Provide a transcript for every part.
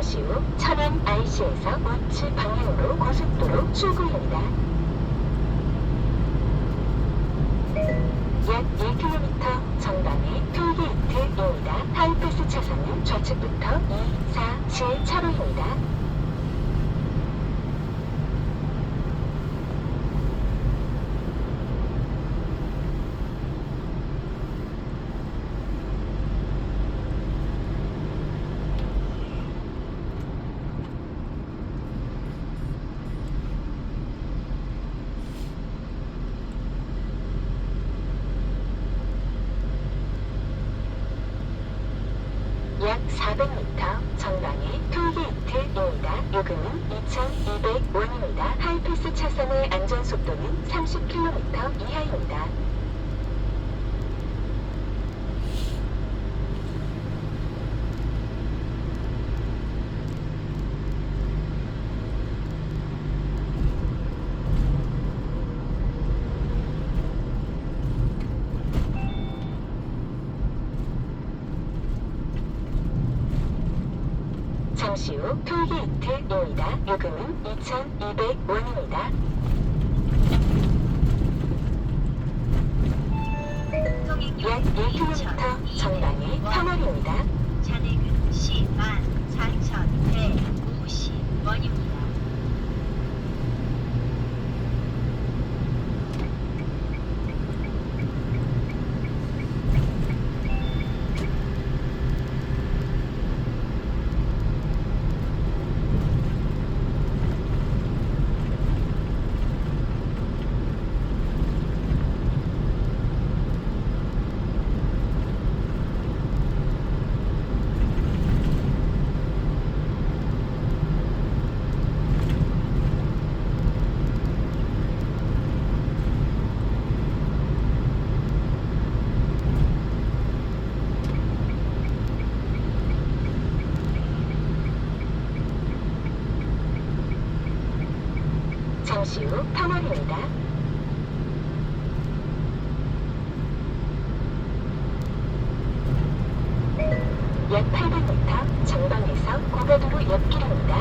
잠시 후 천안 IC에서 우측 방향으로 고속도로 출구입니다. 약 1km 전방에 톨게이트입니다. 하이패스 차선은 좌측부터 2, 4, 7 차로입니다. 약 400m 전방에 톨게이트입니다. 요금은 2,200원입니다. 하이패스 차선의 안전속도는 30km 이하입니다. 잠시 후 톨게이트입니다. 요금은 2,200원입니다. 약 1km 전방에 터널입니다. 잔액은 14,100원. 잠시 후 터널입니다. 약 800m 전방에서 고가도로 옆길입니다.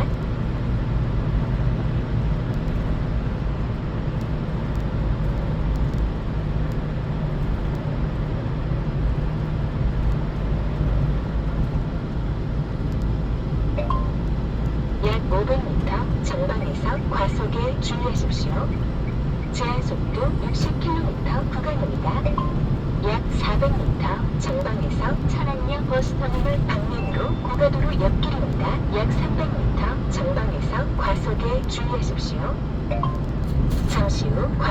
약 500m 전방에서 과속에 주의하십시오. 제한 속도 60km 구간입니다. 약 400m 전방에서 천안역 버스터미널 방면으로 고가도로 옆길입니다. 약 300m 전방에서 과속에 주의하십시오. 잠시 후 과...